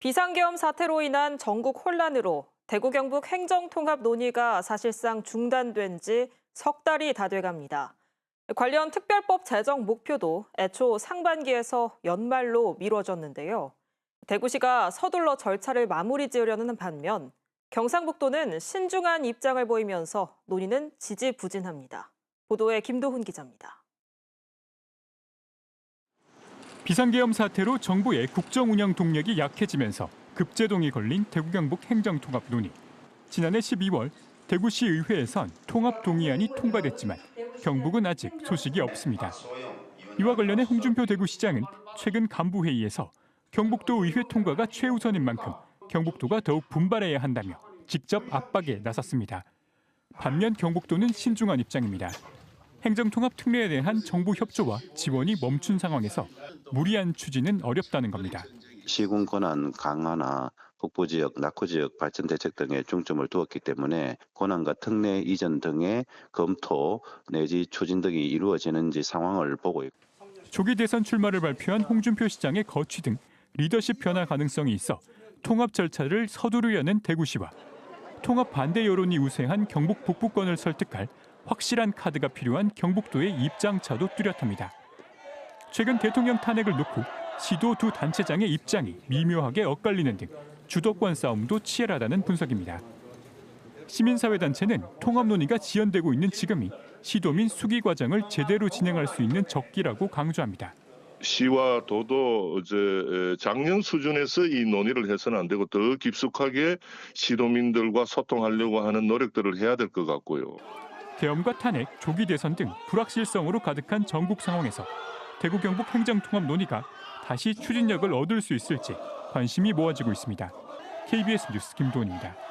비상계엄 사태로 인한 전국 혼란으로 대구 경북 행정통합 논의가 사실상 중단된 지 석 달이 다 돼갑니다. 관련 특별법 제정 목표도 애초 상반기에서 연말로 미뤄졌는데요. 대구시가 서둘러 절차를 마무리 지으려는 반면 경상북도는 신중한 입장을 보이면서 논의는 지지부진합니다. 보도에 김도훈 기자입니다. 비상계엄 사태로 정부의 국정 운영 동력이 약해지면서 급제동이 걸린 대구 경북 행정 통합 논의. 지난해 12월 대구시 의회에선 통합 동의안이 통과됐지만 경북은 아직 소식이 없습니다. 이와 관련해 홍준표 대구시장은 최근 간부 회의에서 경북도 의회 통과가 최우선인 만큼 경북도가 더욱 분발해야 한다며 직접 압박에 나섰습니다. 반면 경북도는 신중한 입장입니다. 행정통합 특례에 대한 정부 협조와 지원이 멈춘 상황에서 무리한 추진은 어렵다는 겁니다. 시군 권한 강화나 북부 지역, 낙후 지역 발전 대책 등에 중점을 두었기 때문에 권한과 특례 이전 등의 검토 내지 추진 등이 이루어지는지 상황을 보고 있고 조기 대선 출마를 발표한 홍준표 시장의 거취 등 리더십 변화 가능성이 있어 통합 절차를 서두르려는 대구시와 통합 반대 여론이 우세한 경북 북부권을 설득할 확실한 카드가 필요한 경북도의 입장차도 뚜렷합니다. 최근 대통령 탄핵을 놓고 시도 두 단체장의 입장이 미묘하게 엇갈리는 등 주도권 싸움도 치열하다는 분석입니다. 시민사회단체는 통합 논의가 지연되고 있는 지금이 시도민 수기 과정을 제대로 진행할 수 있는 적기라고 강조합니다. 시와 도도 이제 작년 수준에서 이 논의를 해서는 안 되고 더 깊숙하게 시도민들과 소통하려고 하는 노력들을 해야 될 것 같고요. 계엄과 탄핵, 조기 대선 등 불확실성으로 가득한 전국 상황에서 대구 경북 행정통합 논의가 다시 추진력을 얻을 수 있을지 관심이 모아지고 있습니다. KBS 뉴스 김도훈입니다.